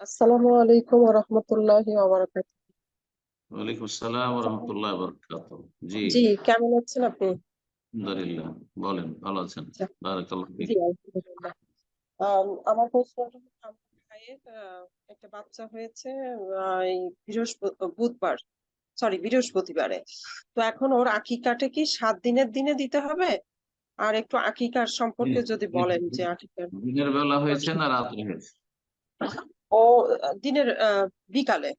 আসসালামু আলাইকুম ওয়া রাহমাতুল্লাহি ওয়া বারাকাতুহু। ওয়ালাইকুম আসসালাম রহমতুল্লাহ বরকাত জি। জি কেমন আছেন আপনি? আলহামদুলিল্লাহ বলেন ভালো আছেন? আচ্ছা, বারাকাল্লাহ ফিক। জি আলহামদুলিল্লাহ। আমার আমার ভাইয়ের একটা বাচ্চা হয়েছে এই বুধবার সরি বৃহস্পতিবারে। তো এখন ওর আকিকাটা কি সাত দিনের দিনে দিতে হবে? আর একটু আকিকার সম্পর্কে যদি বলেন যে আকিকার দিনের বেলা হয়েছে না রাত্রে হয়েছে? ও দিনের বিকালে?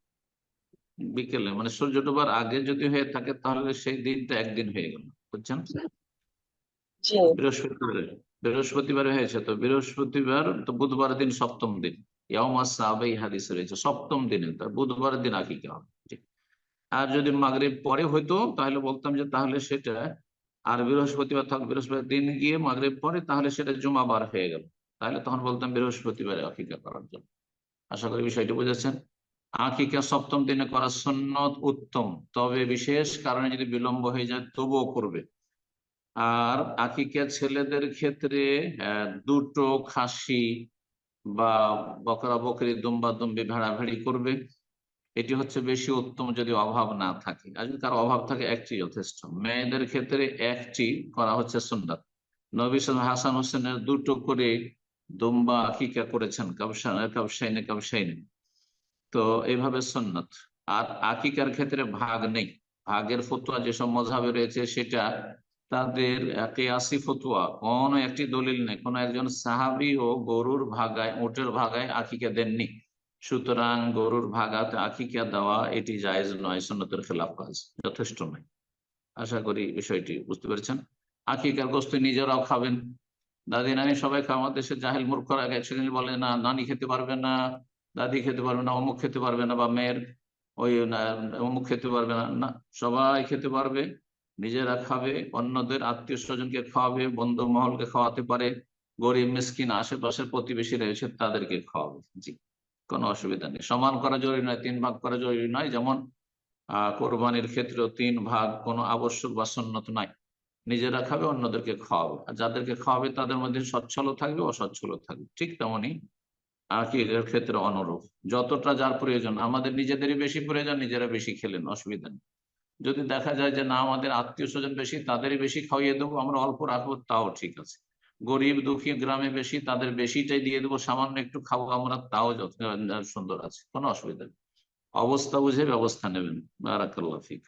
বিকেলে মানে সূর্য ডোবার আগে যদি হয়ে থাকে তাহলে সেই দিনটা একদিন হয়ে গেল বুঝছেন? বৃহস্পতিবারে বৃহস্পতিবারে হয়েছে তো বৃহস্পতিবার তো বুধবার দিন সপ্তম দিন হাদিসে রয়েছে সপ্তম দিনে তা বুধবার দিন আকিকা হবে আর যদি মাগরিব পরে হইতো তাহলে বলতাম যে তাহলে সেটা আর বৃহস্পতিবার থাক বৃহস্পতিবার দিন গিয়ে মাগরিব পরে তাহলে সেটা জুমাবার হয়ে গেল তাহলে তখন বলতাম বৃহস্পতিবারে আকিকা করার জন্য। আশা করি বিষয়টি বুঝেছেন। আকিকা সপ্তম দিনে করা সন্ন্যত উত্তম, তবে বিশেষ কারণে যদি বিলম্ব হয়ে যায় তবুও করবে। আর আকিকা ছেলেদের ক্ষেত্রে দুটো খাসি বা বকরা বকরি দুম্বা দুম্বি ভেড়া ভেড়ি করবে। এটি হচ্ছে বেশি উত্তম যদি অভাব না থাকে। আর যদি কারও অভাব থাকে একটি যথেষ্ট। মেয়েদের ক্ষেত্রে একটি করা হচ্ছে সুন্নাত। নবী হাসান হোসেনের দুটো করে দুম্বা আকিকা করেছেন? কাবসা কাবসাইনে কাবসাইনে। তো এইভাবে সুন্নত আর আকিকার ক্ষেত্রে ভাগ নেই। ভাগের ফতুয়া যেসব মজাবে রয়েছে সেটা তাদের কেয়াসি ফতুয়া। কোন একটি দলিল নেই। কোন একজন সাহাবি ও গরুর ভাগায় ওটের ভাগায় আকিকা দেননি। সুতরাং গরুর ভাগাতে আকিকা দেওয়া এটি জায়েজ নয় সুন্নতের খেলাফ কাজ। যথেষ্ট নয়। আশা করি বিষয়টি বুঝতে পেরেছেন। আকিকার গোস্ত নিজেরাও খাবেন। দাদি নানি সবাই আমাদের দেশে জাহেল মূর্খরা একদিন বলে, না, নানি খেতে পারবে না, দাদি খেতে পারবে না, অমুক খেতে পারবে না, বা মেয়ের ওই অমুক খেতে পারবে না। না, সবাই খেতে পারবে, নিজেরা খাবে, অন্যদের আত্মীয় স্বজনকে খাওয়াবে, বন্ধু মহলকে খাওয়াতে পারে, গরিব, মিসকিন, আশেপাশের প্রতিবেশী রয়েছে তাদেরকে খাওয়াবে। জি, কোনো অসুবিধা নেই। সমান করা জরুরি নয়, তিন ভাগ করা জরুরি নয়। যেমন, আহ, কোরবানির ক্ষেত্রেও তিন ভাগ কোনো আবশ্যক বা সন্ন্যত নাই। নিজেরা খাবে, অন্যদেরকে খাওয়াবে। আর যাদেরকে খাওয়াবে, তাদের মধ্যে সচ্ছল থাকবে অসচ্ছল থাকবে। ঠিক তেমনই আকিকের ক্ষেত্রে অনুরূপ। যতটা যার প্রয়োজন, আমাদের নিজেদেরই বেশি প্রয়োজন, নিজেরা বেশি খেলেন, অসুবিধা নেই। যদি দেখা যায় যে, না, আমাদের আত্মীয় স্বজন বেশি, তাদেরই বেশি খাইয়ে দেবো, আমরা অল্প রাখব, তাও ঠিক আছে। গরিব, দুঃখী, গ্রামে বেশি, তাদের বেশিটাই দিয়ে দেবো, সামান্য একটু খাব আমরা, তাও সুন্দর আছে, কোনো অসুবিধা নেই। অবস্থা বুঝে ব্যবস্থা নেবেন। বারাকাল্লাহ ফিক।